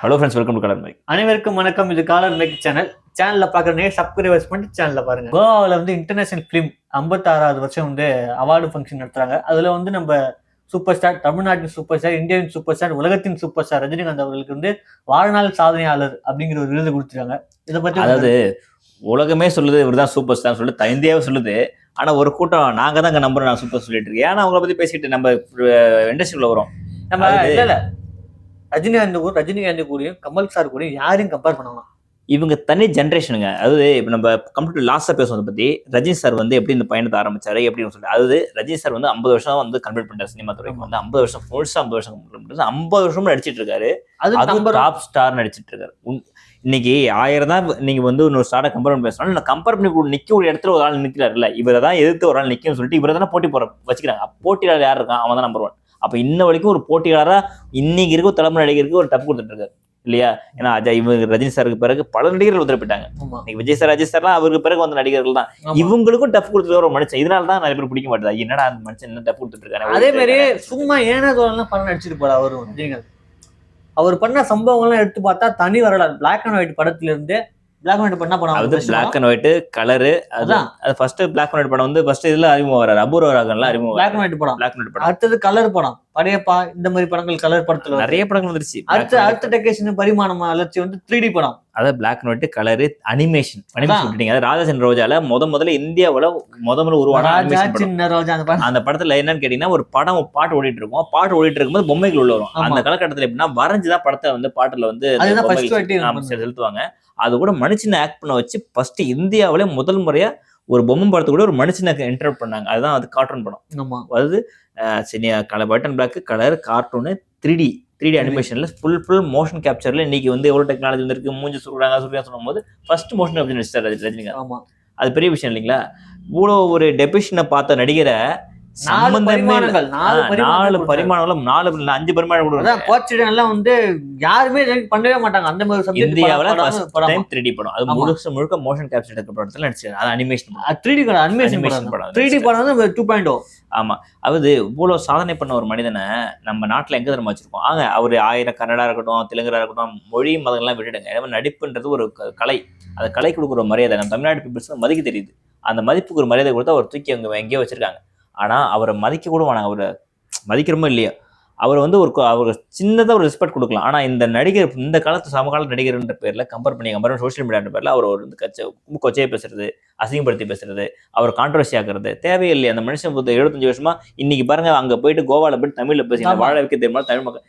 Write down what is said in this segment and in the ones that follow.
Hello friends welcome to colour mic அனைவருக்கும் வணக்கம். இது காலர் மேக் சேனல். சேனல்ல பாக்குறனே சப்ஸ்கிரைபர்ஸ் பண்ணி சேனல்ல பாருங்க. கோவாவில் வந்து இன்டர்நேஷனல் ஃபிலிம் ஐம்பத்தாறாவது வருஷம் வந்து அவார்டு ஃபங்க்ஷன் நடத்துறாங்க. அதுல வந்து நம்ம சூப்பர் ஸ்டார் தமிழ்நாட்டின் சூப்பர் ஸ்டார் இந்தியாவின் சூப்பர் ஸ்டார் உலகத்தின் சூப்பர் ஸ்டார் ரஜினிகாந்த் அவர்களுக்கு வந்து வாழ்நாள் சாதனையாளர் அப்படிங்கிற ஒரு விருது கொடுத்துருக்காங்க. இதை பத்தி அதாவது உலகமே சொல்லுது இவர் தான் சூப்பர் ஸ்டார் சொல்லுது இந்தியாவே சொல்லுது. ஆனா ஒரு கூட்டம் நாங்க தான் நம்புறோம் நான் சூப்பர் சொல்லிட்டு இருக்கேன் ஏன்னா அவங்கள பத்தி பேசிட்டு நம்ம இண்டஸ்ட்ரியில வரோம்? நம்ம இல்ல. ரஜினிகாந்த் கூட ரஜினிகாந்த் கூடயும் கமல் சார் கூடயும் யாரையும் கம்பேர் பண்ணலாம். இவங்க தனி ஜென்ரேஷனுங்க அதாவது இப்போ நம்ம கம்ப்ளீட் லாஸ்டா பேசுவதை பத்தி ரஜினி சார் வந்து எப்படி இந்த பயணத்தை ஆரம்பிச்சாரு எப்படின்னு சொல்லிட்டு அதாவது ரஜினி சார் வந்து ஐம்பது வருஷம் வந்து கம்ப்ளீட் பண்ணிட்டார் சினிமா துறைக்கு. வந்து ஐம்பது வருஷம் ஃபுல்ஸா ஐம்பது வருஷம் பண்ணிட்டாரு. ஐம்பது வருஷமும் நடிச்சிட்டு இருக்காரு. அது டாப் ஸ்டார் நடிச்சிட்டு இருக்காரு. இன்னைக்கு ஆயிரம் தான் நீங்க வந்து இன்னொரு ஸ்டாரை கம்பேர் பண்ணி பேசணும் நான் கம்பேர் பண்ணி கூட நிக்க ஒரு இடத்துல ஒரு ஆள் நிக்கிறாருல்ல இவரை தான் எதிர்த்து ஒரு ஆள் நிக்கும்னு சொல்லிட்டு இவரை தானே போட்டி போற வச்சுக்கிறாங்க. போட்டியாளர் யார் இருக்கான்? அவன் தான் நம்பர் ஒன் அப்ப இன்ன வரைக்கும் ஒரு போட்டியாளரா இன்னைக்கு இருக்க தலைமுறை நடிகருக்கு ஒரு டப் கொடுத்துட்டு இருக்காரு. இல்லையா? ஏன்னா அஜய் இவங்க ரஜினி சாருக்கு பிறகு பல நடிகர்கள் உத்தரப்பிட்டாங்க இன்னைக்கு விஜய் சார் அஜய் சார்லாம் அவருக்கு பிறகு வந்த நடிகர்கள் தான். இவங்களுக்கும் டப் கொடுத்துட்டு ஒரு மனுஷன். இதனால தான் நிறைய பேர் பிடிக்க மாட்டேது. என்னடா அந்த மனுஷன் என்ன டப் கொடுத்துட்டு இருக்காரு அதே மாதிரி சும்மா ஏனா தோலாம் படம் நடிச்சிட்டு போற அவரு ரஜினிகாந்த் அவர் பண்ண சம்பவங்கள்லாம் எடுத்து பார்த்தா தனி வரலாறு. பிளாக் அண்ட் ஒயிட் படத்துல இருந்து பிளாக் அண்ட் ஒயிட் பண்ண படம் அது பிளாக் அண்ட் ஒயிட் கலரு அது அதான். அது ஃபர்ஸ்ட் பிளாக் அண்ட் ஒயிட் படம் வந்து ஃபர்ஸ்ட் இதுல அறிமுகம் வராரு அபூர்வ ராகம்லாம் அறிமுகம் பிளாக் அண்ட் ஒயிட் படம். பிளாக் அண்ட் ஒயிட் படம். அடுத்தது கலர் படம். படையப்பா இந்த மாதிரி படங்கள் கலர் படத்துல. நிறைய படங்கள் வந்துருச்சு. அடுத்த அடுத்த டெக்கேஷன் பரிமாணம் வளர்ச்சி வந்து த்ரீ டி படம். அதாவது black and white colour animation விட்டுட்டீங்க. அதாவது ராஜாசன் ரோஜால முத முதல்ல இந்தியாவுல முத முதல்ல உருவான அந்த படத்துல என்னன்னு கேட்டீங்கன்னா ஒரு படம் பாட்டு ஓடிட்டு இருக்கும். பாட்டு ஓடிட்டு இருக்கும்போது பொம்மைகள் உள்ள வரும். அந்த காலகட்டத்துல எப்படின்னா வரைஞ்சுதான் படத்தை வந்து பாட்டுல வந்து செலுத்துவாங்க. அது கூட மனுஷனை ஆக்ட் பண்ண வச்சு ஃபர்ஸ்ட் இந்தியாவிலே முதல் முறையா ஒரு பொம்மை படத்தை கூட ஒரு மனுஷனை என்டர் பண்ணாங்க. அதுதான் அது கார்ட்டூன் படம். ஆமா. அதாவது சினியா colour button black colour cartoon three D three D அனிமேஷன்ல full full motion கேப்சர்ல இன்னைக்கு வந்து எவ்வளவு டெக்னாலஜி வந்திருக்கு மூஞ்சி சுடுறாங்க சுடுறாங்க சொல்லும்போது ஃபர்ஸ்ட் மோஷன் கேப்சர் நடிச்சார் ரஜினிகாந்த். ஆமா. அது பெரிய விஷயம் இல்லைங்களா? இவ்வளோ ஒரு டெபிஷனை பார்த்த நடிகரை நாலு. பரிமாணங்கள் நாலு ஆ, நாலு அஞ்சு பரிமாணம் கூட எல்லாம் வந்து யாருமே பண்ணவே மாட்டாங்க. அந்த மாதிரி இந்தியாவில் த்ரீ டி படம்? அது. முழுக்க முழுக்க மோஷன் கேப்சர் எடுக்கிற படத்துல அது அனிமேஷன் த்ரீ டி படம் அனிமேஷன் Animation படம். படம். த்ரீ டி படம் வந்து டூ பாயிண்ட் ஓ அதாவது இவ்வளவு சாதனை பண்ண ஒரு மனிதனை நம்ம நாட்டுல எங்க தெரியுமா வச்சிருக்கோம் ஆங்க அவர் ஆயிரம் கன்னடா இருக்கட்டும் தெலுங்கரா இருக்கட்டும் மொழி மதங்கள்லாம் விட்டுடுங்க. ஏன்னா நடிப்புன்றது ஒரு கலை. அந்த கலை கொடுக்குற மரியாதை. நம்ம தமிழ்நாடு பீப்புள்ஸ் மதிக்க தெரியுது. அந்த மதிப்புக்கு ஒரு மரியாதை கொடுத்து அவர் தூக்கி அங்க எங்கேயோ வச்சிருக்காங்க. ஆனா அவரை மதிக்க கூட வேணாம் அவரை மதிக்கிறோமோ இல்லையோ. அவர் வந்து ஒரு அவர் சின்னதா ஒரு ரெஸ்பெக்ட் கொடுக்கலாம். ஆனா இந்த நடிகர் இந்த காலத்து சமகால நடிகர்ன்ற பேர்ல கம்பேர் பண்ணி கம்பேர் சோஷியல் மீடியான்ற பேர்ல அவர் ஒரு வந்து கச்ச கொச்சையை பேசுறது அசிங்கப்படுத்தி பேசுறது அவர் கான்ட்ரவர்சி ஆக்குறது தேவையில்லை. அந்த மனுஷன் வந்து எழுபத்தஞ்சு வருஷமா இன்னைக்கு பாருங்க அங்க போயிட்டு கோவால போயிட்டு தமிழ்ல பேசி. வாழ வைக்க தெரியுமா தமிழ் மக்கள்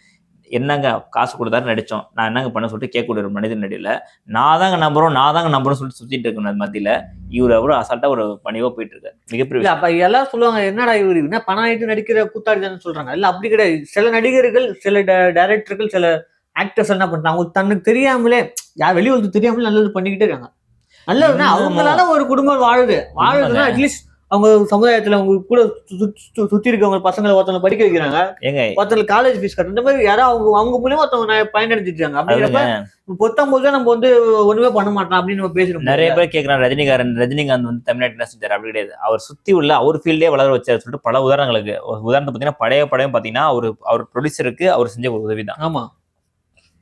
என்னங்க காசு கொடுத்தாரு நடிச்சோம். நான் என்னங்க பண்ண சொல்லிட்டு கேட்கக்கூடிய ஒரு மனிதன் நடியில நான் தாங்க நம்புறோம் நான் தாங்க நம்புறோம் சொல்லிட்டு சுத்திட்டு இருக்கணும் மத்தியில. இவர் அவரு அசால்ட்டா ஒரு பணிவா போயிட்டு இருக்காரு மிகப்பெரிய. அப்ப எல்லாம் சொல்லுவாங்க என்னடா இவரு? என்ன பணம் ஆயிட்டு நடிக்கிற கூத்தாடிதான்னு சொல்றாங்க. இல்ல அப்படி கிடையாது. சில நடிகர்கள் சில டைரக்டர்கள் சில ஆக்டர்ஸ் என்ன பண்றாங்க அவங்க தனக்கு தெரியாமலே யார் வெளியே வந்து தெரியாமலே நல்லது பண்ணிக்கிட்டே இருக்காங்க. நல்லதுன்னா அவங்களால ஒரு குடும்பம் வாழுது. வாழுதுன்னா. அட்லீஸ்ட் அவங்க சமுதாயத்துல அவங்க கூட சுத்தி இருக்கவங்க பசங்களை ஒருத்தவங்க படிக்க வைக்கிறாங்க. ஏங்க ஒருத்தவங்க காலேஜ் ஃபீஸ் கட்டுற மாதிரி யாராவது அவங்க அவங்க மூலியமா ஒருத்தவங்க பயனடைஞ்சிருக்காங்க. அப்படிங்கிறப்ப அதுங்க. பொத்தாம் போது நம்ம வந்து ஒண்ணுமே பண்ண மாட்டோம் அப்படின்னு நம்ம பேசுறோம் நிறைய பேர் கேட்கறாங்க ரஜினிகாரன் ரஜினிகாந்த் வந்து தமிழ்நாட்டில் என்ன செஞ்சார்? அப்படி கிடையாது. அவர் சுத்தி உள்ள அவர் ஃபீல்டே வளர வச்சார் சொல்லிட்டு பல உதாரணங்களுக்கு உதாரணத்தை பார்த்தீங்கன்னா பழைய படம் பார்த்தீங்கன்னா அவர் அவர் ப்ரொடியூசருக்கு அவர் செஞ்ச ஒரு உதவி தான் ஆமா.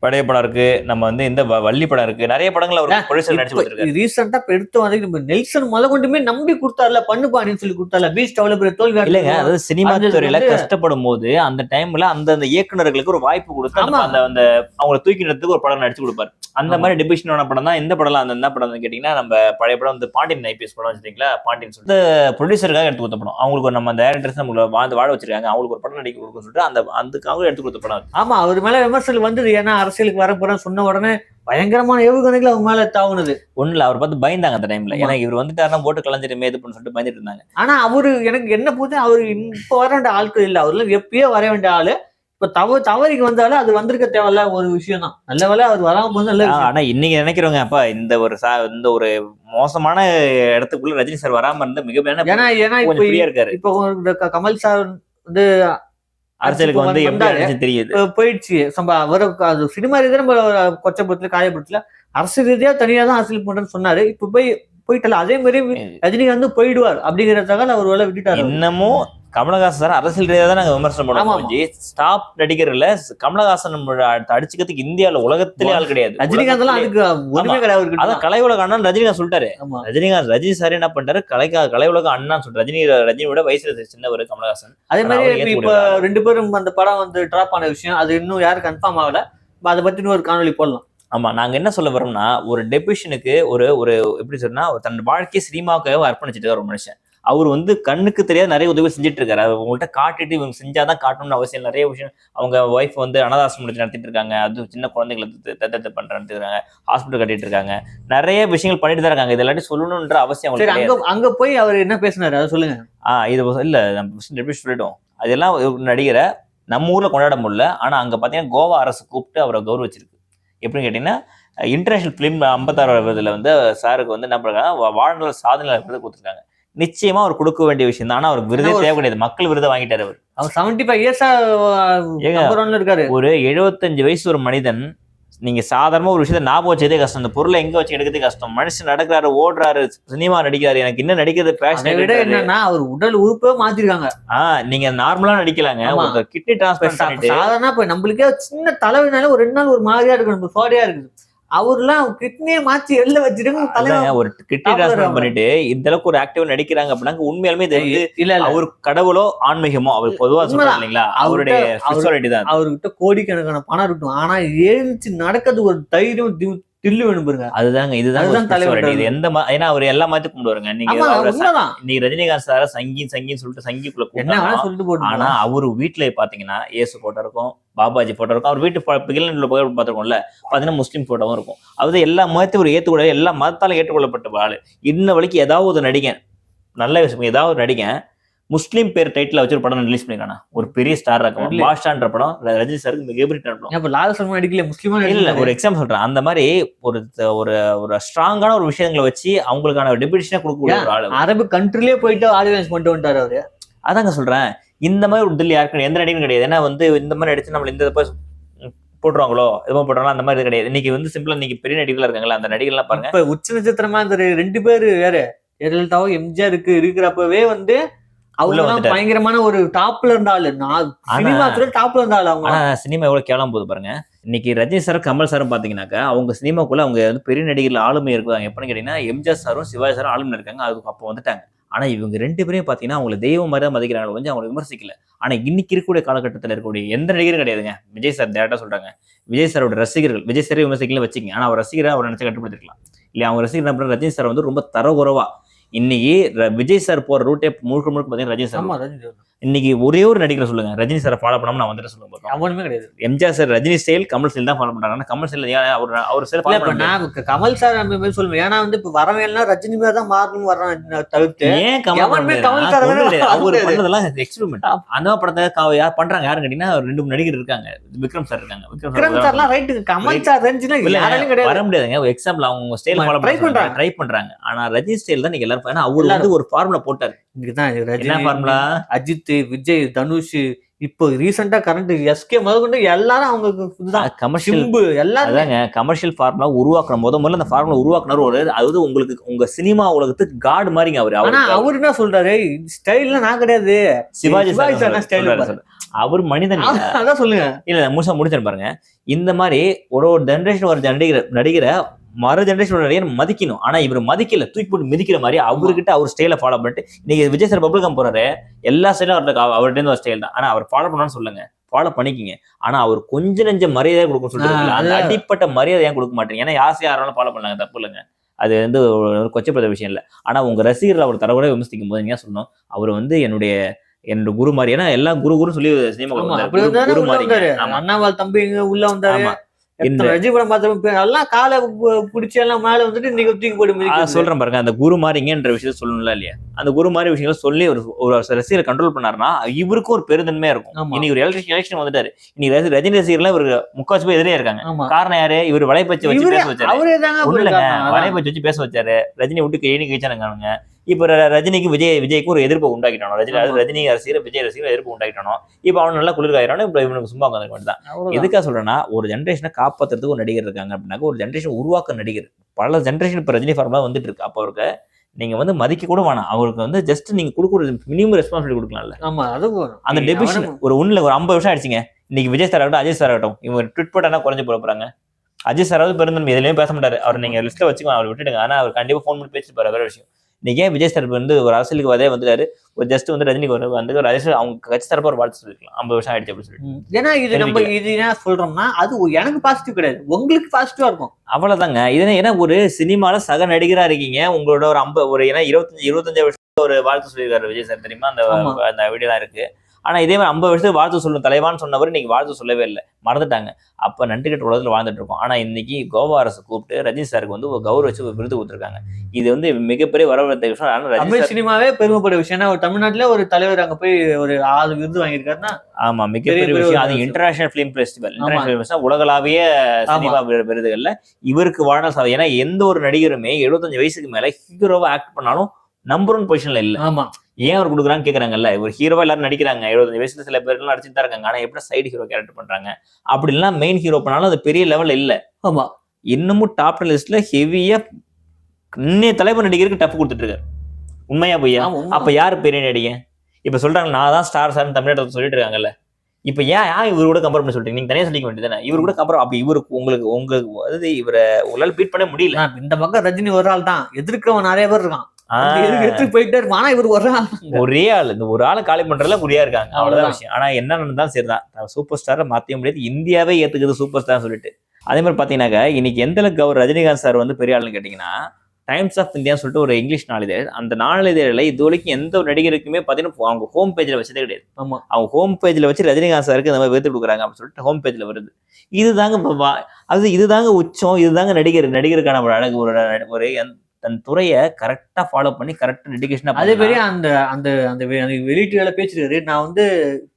பழைய படம் இருக்கு. நம்ம வந்து இந்த வள்ளி படம் இருக்கு. நிறைய படங்கள் அவர் ப்ரொடியூசர் நடிச்சு ரீசெண்டா இப்ப எடுத்து வந்து நம்ம நெல்சன் முத கொண்டுமே நம்பி கொடுத்தாருல பண்ணுப்பான்னு சொல்லி கொடுத்தாருல பீச் பெரிய தோல்வி இல்லைங்க அதாவது சினிமா துறையில கஷ்டப்படும் போது அந்த டைம்ல அந்த அந்த இயக்குனர்களுக்கு ஒரு வாய்ப்பு கொடுத்து அந்த-. அந்த அவங்களை தூக்கினதுக்கு ஒரு படம் நடிச்சு கொடுப்பாரு. அந்த. மாதிரி டிபிஷனான படம் தான் எந்த படம் அந்த என்ன படம் கேட்டீங்கன்னா நம்ம பழைய படம் வந்து பாண்டியன் ஐபிஎஸ் படம் வச்சிருக்கீங்களா? பாண்டியன் சொல்லிட்டு. ப்ரொடியூசருக்காக எடுத்து கொடுத்த படம். அவங்களுக்கு நம்ம டேரக்டர்ஸ் நம்மள வாழ்ந்து வாழ வச்சிருக்காங்க. அவங்களுக்கு ஒரு படம் நடிக்க கொடுக்க சொல்லிட்டு அந்த அதுக்காக எடுத்து கொடுத்த படம். ஆமா. அவர் மேல விமர்சனம் வந்தது. ஏன்னா அரசியலுக்கு வர போறேன் சொன்ன உடனே பயங்கரமான ஏவுகணைகள் அவங்க மேல தாவுனது. ஒண்ணுல அவர் பார்த்து பயந்தாங்க அந்த டைம்ல. ஏன்னா இவர் வந்துட்டாருன்னா ஓட்டு கலைஞ்சிருமே இது பண்ணு சொல்லிட்டு பயந்துட்டு இருந்தாங்க. ஆனா அவரு எனக்கு என்ன போது அவரு இப்ப வர வேண்டிய ஆட்கள் இல்ல. அவர்லாம் எப்பயோ வர வேண்டிய ஆளு. இப்ப தவ தவறிக்கு வந்தாலும் அது வந்திருக்க தேவையில்ல ஒரு விஷயம் தான் நல்ல வேலை அவர் வராம போது நல்ல ஆனா இன்னைக்கு நினைக்கிறவங்க அப்பா இந்த ஒரு சா இந்த ஒரு மோசமான இடத்துக்குள்ள ரஜினி சார் வராம இருந்த மிகப்பெரிய ஏன்னா ஏன்னா இப்ப இருக்காரு. இப்ப கமல் சார் வந்து அரசியலுக்கு வந்து எப்படி தெரியுது. போயிடுச்சு. சம்ப அவர் அது சினிமா ரீதியா நம்ம கொச்சபுரத்துல காயபுரத்துல அரசு ரீதியா தனியா தான் அரசியல் பண்றேன்னு சொன்னாரு. இப்ப போய் போயிட்டல அதே மாதிரி ரஜினிகாந்த் போயிடுவார் அப்படிங்கிற தகவல் அவர் வேலை விட்டுட்டாரு இன்னமும் கமலஹாசன் சார் அரசியல் ரீதியாக தான் நாங்க விமர்சனம் பண்ணுவோம் ஸ்டாப் நடிகர்ல கமலஹாசன் அடிச்சுக்கிறதுக்கு இந்தியால உலகத்திலே ஆள் கிடையாது ரஜினிகாந்த் எல்லாம் அதுக்கு ஒண்ணுமே கிடையாது. அதான் கலை உலக அண்ணன் ரஜினிகாந்த் சொல்லிட்டாரு. ரஜினிகாந்த் ரஜினி சார் என்ன பண்ணிட்டாரு? கலை கலை உலக அண்ணான்னு சொல்லிட்டு ரஜினி ரஜினியோட வயசுல சின்னவர் கமலஹாசன். அதே மாதிரி இப்ப-. ரெண்டு பேரும் அந்த படம் வந்து டிராப் ஆன விஷயம் அது இன்னும் யாரும் கன்ஃபார்ம் ஆகல. அதை பத்தி இன்னும் ஒரு காணொலி போடலாம். ஆமா நாங்க என்ன சொல்ல வரோம்னா ஒரு டெபிஷனுக்கு ஒரு ஒரு எப்படி சொன்னா தன் வாழ்க்கையை சினிமாவுக்காக அர்ப்பணிச்சிட்டு ஒரு மனுஷன். அவர் வந்து கண்ணுக்கு தெரியாத நிறைய உதவி செஞ்சுட்டு இருக்காரு அது உங்கள்கிட்ட காட்டிட்டு இவங்க செஞ்சாதான் காட்டணும்னு அவசியம் நிறைய விஷயம் அவங்க ஒய்ஃப் வந்து அனாதாசிரமம் நடத்திட்டு இருக்காங்க அது சின்ன குழந்தைங்களை தத்தத்தை பண்றாங்க இருக்காங்க ஹாஸ்பிட்டல் கட்டிட்டு இருக்காங்க நிறைய விஷயங்கள் பண்ணிட்டு தான் இருக்காங்க. இது எல்லாத்தையும் சொல்லணுன்ற அவசியம் அங்க அங்க போய் அவர் என்ன பேசினாரு? அதை சொல்லுங்க. ஆ இது இல்ல நம்ம சொல்லிட்டோம். அதெல்லாம் நடிகரை நம்ம ஊர்ல கொண்டாட முடியல. ஆனா அங்க பாத்தீங்கன்னா கோவா அரசு கூப்பிட்டு அவரை கௌரவிச்சிருக்கு. எப்படின்னு கேட்டீங்கன்னா இன்டர்நேஷனல் ஃபிலிம் ஐம்பத்தாறு விருதுல வந்து சாருக்கு வந்து என்ன பண்றாங்க வா- வாழ்நாள் சாதனை கொடுத்துருக்காங்க. நிச்சயமா அவர் கொடுக்க வேண்டிய விஷயம் தான். ஆனா அவருக்கு விருதே தேவை கிடையாது மக்கள் விருதை வாங்கிட்டாரு அவர். அவர் செவன்டி ஃபைவ் இயர்ஸா இருக்காரு. ஒரு எழுபத்தஞ்சு வயசு ஒரு மனிதன் நீங்க சாதாரணமா ஒரு விஷயத்த ஞாபகம் வச்சதே கஷ்டம். இந்த பொருளை எங்க வச்சு எடுக்கிறதே கஷ்டம்? மனுஷன் நடக்கிறாரு ஓடுறாரு சினிமா நடிக்கிறாரு எனக்கு இன்னும் நடிக்கிறது அதை விட பேஷன் என்னன்னா அவர் உடல் உறுப்பே மாத்திருக்காங்க. ஆஹ் நீங்க நார்மலா நடிக்கலாங்க. கிட்னி பண்ணிட்டு சாதாரண இப்ப நம்மளுக்கே சின்ன தலைவனால ஒரு ரெண்டு நாள் ஒரு மாதிரியா இருக்கு நம்ம சோடியா இருக்குது. அவர்லாம் கிட்னியே மாத்தி அதாங்க, தலைவன் ஒரு கிட்னி level. பண்ணிட்டு இந்த அளவுக்கு ஒரு ஆக்டிவ் நடிக்கிறாங்க அப்படின்னா உண்மையாலுமே இது இல்ல இல்ல அவர் கடவுளோ ஆன்மீகமோ அவர் பொதுவா உண்மைதான். இல்லைங்களா? அவருடைய ஸ்பிரிச்சுவாலிட்டி தான். அவர்கிட்ட கோடிக்கணக்கான பணம் இருக்கட்டும். ஆனா எழுந்துச்சு நடக்கிறது ஒரு தைரியம் தி- தில்லு வேணும் பாருங்க. அதுதாங்க இதுதான் தலைவர். இது எந்த ஏன்னா அவர் எல்லா மாதிரி கும்பிடுவாருங்க நீங்க இன்னைக்கு ரஜினிகாந்த் சார சங்கி சங்கின்னு சொல்லிட்டு சங்கிக்குள்ள என்ன சொல்லிட்டு போட்டு ஆனா அவரு வீட்டுல பாத்தீங்கன்னா இயேசு போட்டோ இருக்கும் பாபாஜி போட்டோ இருக்கும். அவர் வீட்டு பிகிலன்ல போய் பார்த்திருக்கோம்ல பாத்தீங்கன்னா முஸ்லீம் போட்டோவும் இருக்கும். அதாவது எல்லா மதத்தையும் ஒரு ஏற்றுக்கொள்ள எல்லா மதத்தாலும் ஏற்றுக்கொள்ளப்பட்ட ஆளு. இன்ன வரைக்கும் ஏதாவது ஒரு நடிகன் நல்ல விஷயம் ஏதாவது ஒரு நடிகன் முஸ்லீம் பேர் டைட்டில் வச்சு ஒரு படம் ரிலீஸ் பண்ணிருக்கானா? ஒரு பெரிய ஸ்டார் இருக்கும். பாஷான்ற படம் ரஜினி சாருக்கு மிகப்பெரிய படம். அப்ப லால் சல்மான் அடிக்கல முஸ்லிமா இல்ல ஒரு எக்ஸாம்பிள் சொல்றேன். அந்த மாதிரி ஒரு ஒரு ஒரு ஸ்ட்ராங்கான ஒரு விஷயங்களை வச்சு அவங்களுக்கான டெபியூட்டேஷனே கொடுக்கக்கூடிய ஒரு ஆளு. அரபு கண்ட்ரிலே போயிட்டு ஆடியன்ஸ் பண்ணிட்டு வந்துட்டாரு அவரு. அதாங்க சொல்றேன். இந்த மாதிரி ஒரு தில்லி யாருக்கு எந்த நடிகரும் கிடையாது. ஏன்னா வந்து இந்த மாதிரி நடிச்சு நம்மள இந்த போய் போட்டுருவாங்களோ எதுவும் போட்டுருவாங்களோ அந்த மாதிரி கிடையாது. இன்னைக்கு வந்து சிம்பிளா இன்னைக்கு பெரிய நடிகர்களா இருக்காங்களா அந்த நடிகர்லாம் பாருங்க. இப்ப உச்ச நட்சத்திரமா இந்த ரெண்டு பேரு வேற ஜெயலலிதாவும் எம்ஜிஆருக்கு இருக்கிறப்பவே வந்து அவங்க. பயங்கரமான ஒரு டாப்ல இருந்த ஆளு. நான் ஆனா- சினிமா துறை டாப்ல இருந்த ஆளு அவங்க. சினிமா எவ்வளவு கேவலம் போகுது பாருங்க. இன்னைக்கு ரஜினி சார் கமல் சாரும் பாத்தீங்கன்னாக்கா அவங்க சினிமாக்குள்ள அவங்க வந்து பெரிய நடிகர்கள் ஆளுமை இருக்காங்க எப்படின்னு கேட்டீங்கன்னா எம்ஜிஆர் சாரும் சிவாஜி சாரும் ஆளுமை இருக்காங்க. அதுக்கு அப்போ வந்துட்டாங்க. ஆனால் இவங்க ரெண்டு பேரையும் பார்த்தீங்கன்னா அவங்களை தெய்வம் மாதிரி தான் மதிக்கிறாங்க கொஞ்சம் அவங்களை விமர்சிக்கல. ஆனால் இன்னைக்கு இருக்கக்கூடிய காலகட்டத்தில் இருக்கக்கூடிய எந்த நடிகரும் கிடையாதுங்க. விஜய் சார் டேரக்டாக சொல்கிறாங்க விஜய் சாரோட ரசிகர்கள் விஜய் சாரை விமர்சிக்கல வச்சுக்கங்க. ஆனால் அவர் ரசிகரை அவர் நினச்சி கட்டுப்படுத்திருக்கலாம். இல்லையா அவங்க ரசிகர் என்ன ரஜினி சார் வந்து ரொம்ப தரகுறவா. இன்னைக்கு ர- விஜய் சார் போகிற ரூட்டே முழுக்க முழுக்க பார்த்தீங்கன்னா ரஜினி சார் இன்னைக்கு ஒரே ஒரு நடிகரை சொல்லுங்க. ரஜினி சாரை ஃபாலோ பண்ணாம நான் வந்துட்டு சொல்லுங்க பார்க்கலாம். அவனுமே கிடையாது. MGR sir Rajini style Kamal style தான் ஃபாலோ பண்றாங்க. ஆனா கமல் ஸ்டைல் அவர் அவர் ஸ்டைல் இல்ல ஃபாலோ கமல் சார் அந்த மாதிரி சொல்லுவேன் ஏன்னா வந்து இப்ப வரவேன்னா ரஜினி மாதிரி தான் மாறணும் வர்றான் தவிர்த்து. ஏன் கமல்? கமல் சார். அவர். பண்ணதெல்லாம் எக்ஸ்பெரிமெண்ட் அந்த படத்தை யார் பண்றாங்க? யாருன்னு கேட்டீங்கன்னா ரெண்டு மூணு நடிகர் இருக்காங்க. விக்ரம் சார் இருக்காங்க. Vikram sir right Kamal sir ரஞ்சினா கிடையாது. வர முடியாதுங்க. ஒரு எக்ஸாம்பிள் அவங்க ஸ்டைல் ஃபாலோ try பண்றாங்க. ட்ரை பண்றாங்க. ஆனா ரஜினி ஸ்டைல் தான் நீங்க எல்லாரும் ஏன்னா அவர் வந்து ஒரு ஃபார்முலா போட்டாரு. இதுதான் என்ன ரஜினி ஃபார்முலா அஜித் விஜய் தனுஷ் இப்போ ரீசெண்டா கரண்ட் எஸ்கே முதற்கொண்டு எல்லாரும் அவங்க இதுதான். கமர்ஷியல் எல்லாரும். அதாங்க கமர்ஷியல் ஃபார்முலா உருவாக்குற முத முதல்ல அந்த ஃபார்முலா உருவாக்குனர் ஒரு அதாவது உங்களுக்கு உங்க சினிமா உலகத்துக்கு காட் மாதிரிங்க அவர். ஆனா அவர் என்ன சொல்றாரு? ஸ்டைல்ல நான் கிடையாது. சிவாஜி ஸ்டைல். அவர் மனிதன். அதான் சொல்லுங்க. இல்ல முழுசா முடிச்சேன் பாருங்க. இந்த மாதிரி ஒரு ஒரு ஜென்ரேஷன் ஒரு நடிகர் நடிகரை மறு ஜென்ரேஷன் நடிகர் மதிக்கணும். ஆனா இவர் மதிக்கல. தூக்கி போட்டு மிதிக்கிற மாதிரி அவர்கிட்ட அவர் ஸ்டைல ஃபாலோ பண்ணிட்டு இன்னைக்கு விஜய் சார் பப்ளிகம் போறாரு. எல்லா ஸ்டைலும் அவர்கிட்ட அவர்கிட்ட இருந்து ஒரு ஸ்டைல் தான். ஆனா அவர் ஃபாலோ பண்ணான்னு சொல்லுங்க. ஃபாலோ பண்ணிக்கிங்க. ஆனா அவர் கொஞ்ச நெஞ்ச மரியாதை கொடுக்கும் சொல்லிட்டு அந்த அடிப்பட்ட மரியாதை ஏன் கொடுக்க மாட்டீங்க? ஏன்னா யாசை யாராலும் ஃபாலோ பண்ணாங்க தப்பு இல்லைங்க. அது வந்து ஒரு கொச்சப்படுற விஷயம் இல்லை. ஆனா உங்க ரசிகர்கள் அவர் தரக்கூட விமர்சிக்கும் போது நீங்க சொல்லணும்? அவர் வந்து என்னுடைய என்னோட குரு மாதிரி. ஏன்னா எல்லாம் குரு குரு சொல்லி சினிமா குரு மாதிரி அண்ணாவால் தம்பி உள்ள வந்தாரு. ரஜி படம் பார்த்தவங்க எல்லாம் காலை பிடிச்சி எல்லாம் மேல வந்துட்டு இன்னைக்கு தூக்கி போட்டு. சொல்றேன் பாருங்க. அந்த குரு மாதிரிங்கன்ற விஷயத்த சொல்லணும்ல இல்லையா? அந்த குரு மாதிரி விஷயங்களை சொல்லி ஒரு ஒரு ரசிகரை கண்ட்ரோல் பண்ணாருன்னா இவருக்கும் ஒரு பெருந்தன்மையா இருக்கும். இன்னைக்கு ஒரு எலக்ட்ரிக் எலெக்ஷன் வந்துட்டாரு. இன்னைக்கு ரஜினி ரசிகர்லாம் இவரு முக்காச்சு பேர் எதிரே இருக்காங்க. காரணம் யாரு? இவர் வலைப்பச்சு வச்சு பேச வச்சாரு. வலைப்பச்சு வச்சு பேச வச்சாரு. ரஜினி விட்டு கையினி கழிச்சானுங்க இப்ப ரஜினிக்கு விஜய் விஜய்க்கு ஒரு எதிர்ப்பு உண்டாக்கிட்டானோ. ரஜினி. ரஜினி ரசிகர் விஜய் ரசிகர் எதிர்ப்பு உண்டாக்கிட்டானோ. இப்ப அவன் நல்லா குளிர்காயிரானோ இப்ப இவனுக்கு சும்மா உட்காந்து வேண்டியதான். எதுக்காக சொல்றேன்னா ஒரு ஜென்ரேஷனை காப்பாத்துறதுக்கு ஒரு நடிகர் இருக்காங்க அப்படின்னாக்க ஒரு ஜென்ரேஷன் உருவாக்க நடிகர். பல ஜென்ரேஷன் இப்ப ரஜினி ஃபார்முலா வந்துட்டு இருக்கு. அப்போ அவருக்கு நீங்க வந்து மதிக்க கூட வேணாம். அவருக்கு வந்து ஜஸ்ட் நீங்க கொடுக்குற மினிமம் ரெஸ்பான்சிபிலிட்டி கொடுக்கலாம்ல. ஆமா அது அந்த டெபிஷன் ஒரு ஒண்ணுல ஒரு ஐம்பது வருஷம் ஆயிடுச்சுங்க. இன்னைக்கு விஜய் சார் ஆகட்டும் அஜய் சார் ஆகட்டும். இவங்க ட்விட் போட்டானா குறைஞ்சு போட போறாங்க. அஜய் சாராவது பெருந்தன்மை. எதுலயும் பேச மாட்டாரு. அவர் நீங்க லிஸ்ட்ல வச்சுக்கோ அவர் விட்டுடுங்க. ஆனா அவர் கண்டிப்பா ஃபோன் பண்ணி பேசிட்டு போற வேற விஷயம். இன்னைக்கு ஏன் விஜய் சார் வந்து ஒரு அரசியலுக்கு அதே வந்துட்டாரு? ஒரு ஜஸ்ட் வந்து ரஜினிக்கு ஒரு வந்து ஒரு அஜய் அவங்க கட்சி தரப்பா ஒரு வாழ்த்து சொல்லிருக்கலாம். ஐம்பது வருஷம் ஆயிடுச்சு அப்படின்னு சொல்லிட்டு. ஏன்னா இது நம்ம இது என்ன சொல்றோம்னா அது எனக்கு பாசிட்டிவ் கிடையாது. உங்களுக்கு பாசிட்டிவா இருக்கும். அவ்வளவுதாங்க. இது ஏன்னா ஒரு சினிமால சக நடிகரா இருக்கீங்க. உங்களோட ஒரு ஐம்பது ஒரு ஏன்னா இருபத்தஞ்சு இருபத்தஞ்சு வருஷம் ஒரு வாழ்த்து சொல்லியிருக்காரு விஜய் சார் தெரியுமா? அந்த. அந்த வீடியோலாம் இருக்கு. ஆனா இதே மாதிரி ஐம்பது வருஷத்துக்கு வாழ்த்து சொல்லணும். தலைவான்னு சொன்னவர் இன்னைக்கு வாழ்த்து சொல்லவே இல்லை. மறந்துட்டாங்க. அப்ப நன்றி கட்ட உலகத்துல வாழ்ந்துட்டு இருக்கோம். ஆனா இன்னைக்கு கோவா அரசு கூப்பிட்டு ரஜினி சாருக்கு வந்து ஒரு கௌரவிச்சு ஒரு விருது கொடுத்துருக்காங்க. இது வந்து மிகப்பெரிய வரவேற்ற விஷயம். ஆனா ரஜினி தமிழ் சினிமாவே பெருமைப்பட விஷயம். ஏன்னா ஒரு தமிழ்நாட்டுல ஒரு தலைவர் அங்க போய் ஒரு ஆறு விருது வாங்கியிருக்காருன்னா ஆமா மிகப்பெரிய பெரிய விஷயம். அது. International film festival. International festival உலகளாவிய சினிமா விரு- விருதுகள்ல இவருக்கு வாழ்நாள் ஏன்னா எந்த ஒரு நடிகருமே 75 வயசுக்கு மேல ஹீரோவா ஆக்ட் பண்ணாலும் நம்பர் ஒன் பொசிஷன்ல இல்ல. ஆமா. ஏன் அவர் கொடுக்குறான்னு கேக்குறாங்கல்ல? ஒரு ஹீரோவா எல்லாரும் நடிக்கிறாங்க. 75 வயசுல சில பேர்லாம் நடிச்சுட்டு தான் இருக்காங்க. ஆனா எப்படி சைடு ஹீரோ கேரக்டர் பண்றாங்க? அப்படி இல்லைன்னா மெயின் ஹீரோ பண்ணாலும் அது பெரிய லெவல்ல இல்ல. ஆமா. இன்னமும் டாப் லிஸ்ட்ல ஹெவியா இன்னைய தலைவர் நடிகருக்கு டஃப் கொடுத்துட்டு இருக்காரு உண்மையா பொய்யா. அப்ப யாரு பெரிய நடிகன் இப்ப சொல்றாங்க நான் தான் ஸ்டார் சார் தமிழ்நாட்டில் சொல்லிட்டு இருக்காங்கல்ல இப்ப ஏன் ஏன் இவரு கூட கம்பேர் பண்ணி சொல்றீங்க? நீங்க தனியா சொல்லிக்க வேண்டியதானே இவரு கூட கம்பேர் அப்ப இவருக்கு உங்களுக்கு உங்களுக்கு அதாவது இவரை உங்களால பீட் பண்ண முடியல. இந்த பக்கம் ரஜினி ஒரு ஆள் தான். எதிர்க்கிறவன் நிறைய பேர் இருக்கான். ஆஹ், எதிர்க்க எடுத்து போயிட்டே இருப்பான் இவர் ஒரு ஒரே ஆள். இந்த ஒரு ஆளை காலி பண்றதுல குறியா இருக்காங்க. அவ்வளவுதான். விஷயம். ஆனா என்ன நடந்தாலும் சரிதான். சூப்பர் ஸ்டாரை மாத்திய முடியாது. இந்தியாவே ஏத்துக்குது சூப்பர் ஸ்டார் சொல்லிட்டு. அதே மாதிரி பாத்தீங்கன்னாக்கா இன்னைக்கு எந்த அளவுக்கு அவர் ரஜினிகாந்த் சார் வந்து பெரிய ஆளுன்னு கேட்டீங்கன்னா டைம்ஸ் ஆஃப் இந்தியான்னு சொல்லிட்டு ஒரு இங்கிலீஷ் நாளிதழ். அந்த நாளிதழில் இது வரைக்கும் எந்த ஒரு நடிகருக்குமே பார்த்தீங்கன்னா அவங்க ஹோம் பேஜில் வச்சதே கிடையாது. ஆமா. அவங்க ஹோம் பேஜில் வச்சு ரஜினிகாந்த் சாருக்கு இந்த மாதிரி விருது கொடுக்குறாங்க அப்படின்னு சொல்லிட்டு ஹோம் பேஜில் வருது. இதுதாங்க அது இதுதாங்க உச்சம். இதுதாங்க நடிகர் நடிகருக்கான ஒரு அழகு ஒரு தன் துறையை கரெக்டா ஃபாலோ பண்ணி கரெக்டா டெடிகேஷனா அதே மாதிரி அந்த அந்த அந்த வெளியீட்டுகளை பேசிருக்காரு. நான் வந்து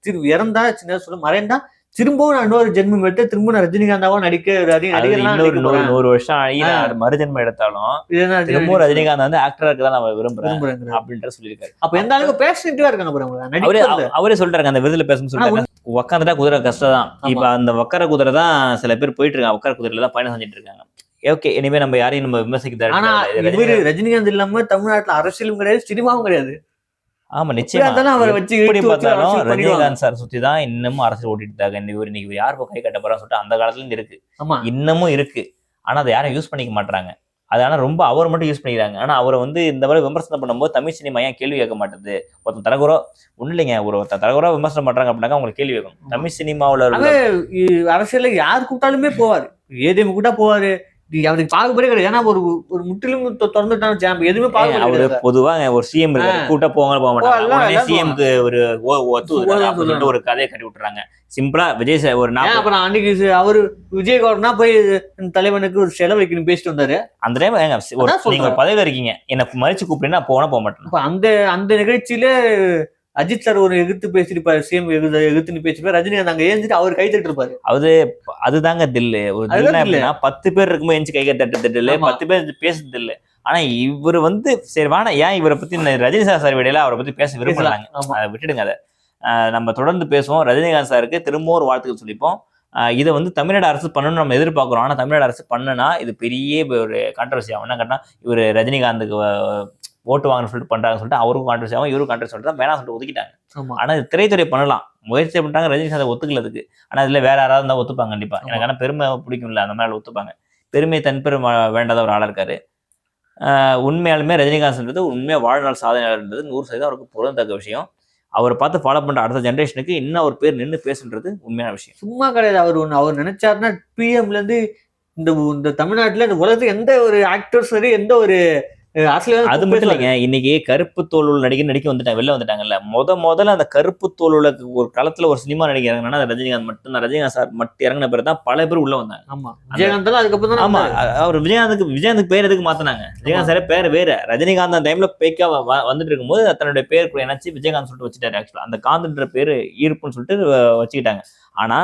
திரு இறந்தா சின்ன சொல்ல மறைந்தா திரும்பவும் நான் இன்னொரு ஜென்மம் எடுத்து திரும்ப நான் ரஜினிகாந்தாவா நடிக்க நடிக்க நூறு வருஷம் ஆகி மறுஜன்மம் எடுத்தாலும் திரும்பவும் ரஜினிகாந்த் வந்து ஆக்டரா இருக்க நான் விரும்புறேன். அப்படின்ற சொல்லியிருக்காரு. அப்ப எந்த அளவுக்கு பேஷனேட்டிவா இருக்காங்க. அவரே அவரே சொல்றாங்க அந்த விருதுல பேசணும்னு சொல்றாங்க உக்காந்துட்டா குதிரை கஷ்டம் தான். இப்ப அந்த உக்கார குதிரை தான் சில பேர் போயிட்டு இருக்காங்க. உக்கார குதிரையில தான் பயணம் செஞ்சுட்டு இருக்காங்க. ஓகே இனிமே நம்ம யாரையும் நம்ம விமர்சிக்க ஆனா ரஜினிகாந்த் இல்லாம தமிழ்நாட்டுல அரசியலும் கிடையாது சினிமாவும் கிடையாது. ஆமா நிச்சயமா. இருந்தாலும் அவரை வச்சு வச்சு பார்த்தாலும் அரசியல். ரஜினிகாந்த் சார் சுத்தி தான் இன்னமும் அரசியல் ஓட்டிட்டு இருக்காங்க இவர் இன்னைக்கு யார் கை கட்ட போறான்னு சொல்லிட்டு அந்த காலத்துல இருந்து இருக்கு. ஆமா. இன்னமும் இருக்கு. ஆனா அதை யாரும் யூஸ் பண்ணிக்க மாட்டாங்க அது ஆனா ரொம்ப அவர் மட்டும் யூஸ் பண்ணிக்கிறாங்க. ஆனா அவரை வந்து இந்த மாதிரி விமர்சனம் பண்ணும்போது தமிழ் சினிமா ஏன் கேள்வி கேட்க மாட்டேது? ஒருத்தன் தரகுறோ ஒன்றும் இல்லைங்க. ஒரு ஒருத்தன் தரகுறா விமர்சனம் பண்றாங்க அப்படின்னாக்கா அவங்களுக்கு கேள்வி கேட்கணும் தமிழ் சினிமாவுல அரசியல்ல யார் கூப்பிட்டாலுமே போவாரு. ஏடிஎம் கூட்டா போவாரு. அவருக்கு பாகுபடியே கிடையாது ஏன்னா ஒரு ஒரு முற்றிலும் தொ- திறந்துட்டான் ஜாம் எதுவுமே பாகுபடி அவரு கிடையாது. பொதுவா ஒரு சிஎம் கூட்ட போவாங்க போக மாட்டாங்க. சிஎம்க்கு ஒரு ஒத்து ஒரு கதையை கட்டி விட்டுறாங்க. சிம்பிளா விஜய் சார் ஒரு நாற்பது அப்புறம் அன்னைக்கு அவரு விஜயகவுடனா போய் இந்த தலைவனுக்கு ஒரு செலவு வைக்கணும் பேசிட்டு வந்தாரு. அந்த டைம் ஏங்க ஒரு நீங்க ஒரு பதவியில இருக்கீங்க என்ன மறிச்சு கூப்பிட்டீங்கன்னா போனா போக மாட்டேன். அந்த அந்த நிகழ்ச்சியில அஜித் சார் ஒரு எதிர்த்து பேசிருப்பாரு சிஎம் எதிர்த்து எதிர்த்துன்னு பேசிருப்பாரு ரஜினிகாந்த் அங்க ஏஞ்சிட்டு அவர் கை தட்டு இருப்பாரு அது அதுதாங்க தில்லு. ஒரு தில்லுனா பத்து பேர் இருக்கும்போது எஞ்சி கைக தட்டு தில்லு. பத்து பேர் பேசுறது தில்லு. ஆனா இவர் வந்து சரி வேணா ஏன் இவரை பத்தி இந்த ரஜினி சார் சார் வீடியோல அவரை பத்தி பேச விரும்பலாங்க ஆமா. அதை விட்டுடுங்க அதை. ஆஹ் நம்ம தொடர்ந்து பேசுவோம். ரஜினிகாந்த் சாருக்கு திரும்பவும் ஒரு வாழ்த்துக்கள் சொல்லிப்போம். இதை வந்து தமிழ்நாடு அரசு பண்ணணும்னு நம்ம எதிர்பார்க்குறோம். ஆனா தமிழ்நாடு அரசு பண்ணுனா இது பெரிய ஒரு கான்ட்ரவர்சி ஆகும். என்ன கேட்டா இவர் ரஜினிகாந்துக்கு ஓட்டு வாங்கணும்னு சொல்லிட்டு பண்றாங்கன்னு சொல்லிட்டு அவருக்கும் கான்ட்ரவர்சி ஆகும் இவருக்கும் கான்ட்ரவர்சி சொல்லிட்டு வேணாம் சொல்லிட்டு ஒதுக்கிட்டாங்க. ஆமா. ஆனா இது திரைத்துறை பண்ணலாம். முயற்சி பண்ணிட்டாங்க ரஜினிகாந்த் ஒத்துக்கலதுக்கு ஆனா இதுல வேற யாராவது இருந்தா ஒத்துப்பாங்க கண்டிப்பா. எனக்கு ஆனா பெருமை பிடிக்கும்ல அந்த மாதிரி ஒத்துப்பாங்க. பெருமை தன் பெருமை வேண்டாத ஒரு ஆளா இருக்காரு. உண்மையாலுமே ரஜினிகாந்த்ன்றது உண்மையா வாழ்நாள் சாதனையாளர்ன்றது நூறு சதவீதம் அவருக்கு பொருந்தத்தக்க விஷயம். அவரை பார்த்து ஃபாலோ பண்ற அடுத்த ஜென்ரேஷனுக்கு இன்னும் ஒரு பேர் நின்று பேசுன்றது உண்மையான விஷயம். சும்மா கிடையாது. அவர் ஒண்ணு அவர் நினைச்சாருன்னா பிஎம்ல இருந்து இந்த இந்த தமிழ்நாட்டுல இந்த உலகத்துல எந்த ஒரு ஆக்டர் சரி எந்த ஒரு அது மட்டும் இல்லைங்க. இன்னைக்கு கருப்பு தோல் நடிகர் நடிக்க வந்துட்டாங்க. வெளில வந்துட்டாங்கல்ல. முத முதல்ல அந்த கருப்பு தோல் ஒரு களத்துல ஒரு சினிமா இறங்கினா அது ரஜினிகாந்த் மட்டும் தான். ரஜினிகாந்த் சார் மட்டும் இறங்கின பிறகு தான் பல பேர் உள்ள வந்தாங்க. ஆமா. விஜயகாந்த் அதுக்கப்புறம் தான் ஆமா. அவர் விஜயகாந்துக்கு விஜயகாந்துக்கு பேர் எதுக்கு மாத்தினாங்க? விஜயகாந்த் சார் பேர் வேற. ரஜினிகாந்த் அந்த டைம்ல பேக்கா வந்துட்டு இருக்கும்போது தன்னுடைய பேர் கூட இணைச்சு விஜயகாந்த் சொல்லிட்டு வச்சுட்டாரு ஆக்சுவலா அந்த காந்த்ன்ற பேரு ஈர்ப்புன்னு சொல்லிட்டு வச்சுக்கிட்டாங்க. ஆனா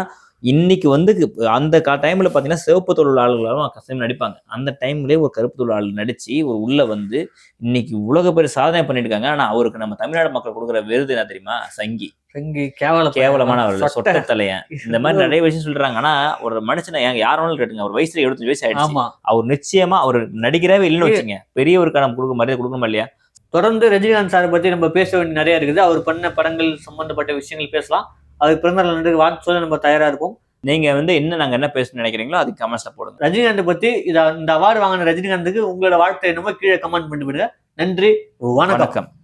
இன்னைக்கு வந்து அந்த டைம்ல பாத்தீங்கன்னா சிவப்பு தொழிலாளர்களும் கஷ்டம் நடிப்பாங்க. அந்த டைம்லயே ஒரு கருப்பு தொழிலாளர் நடிச்சு ஒரு உள்ள வந்து இன்னைக்கு உலக பெரிய சாதனை பண்ணிட்டு இருக்காங்க ஆனா அவருக்கு நம்ம தமிழ்நாடு மக்கள் கொடுக்குற விருது என்ன தெரியுமா? சங்கி. சங்கி கேவல கேவலமான அவர் சொட்டை. தலையன் இந்த மாதிரி நிறைய விஷயம் சொல்றாங்க. ஆனா ஒரு மனுஷனை ஏங்க யாரும் கேட்டுங்க. ஒரு வயசுல எழுபத்தஞ்சு வயசு ஆயிடுச்சு. அவர் நிச்சயமா அவர் நடிக்கிறவே இல்லைன்னு வச்சுங்க. பெரியவருக்கு நம்ம கொடுக்க மரியாதை கொடுக்கணுமா இல்லையா? தொடர்ந்து ரஜினிகாந்த் சாரை பத்தி நம்ம பேச வேண்டிய நிறைய இருக்குது. அவர் பண்ண படங்கள் சம்பந்தப்பட்ட விஷயங்கள் பேசலாம். அதுக்கு பிறந்த நன்றி வாழ்த்து சொல்ல நம்ம தயாரா இருப்போம். நீங்க வந்து என்ன நாங்க என்ன பேசணும்னு நினைக்கிறீங்களோ அதுக்கு கமெண்ட்ஸ்ல போடுங்க. ரஜினிகாந்த் பத்தி இந்த அவார்டு வாங்கின ரஜினிகாந்துக்கு உங்களோட வாழ்த்து என்னமோ கீழே கமெண்ட் பண்ணி விடுங்க நன்றி வணக்கம்.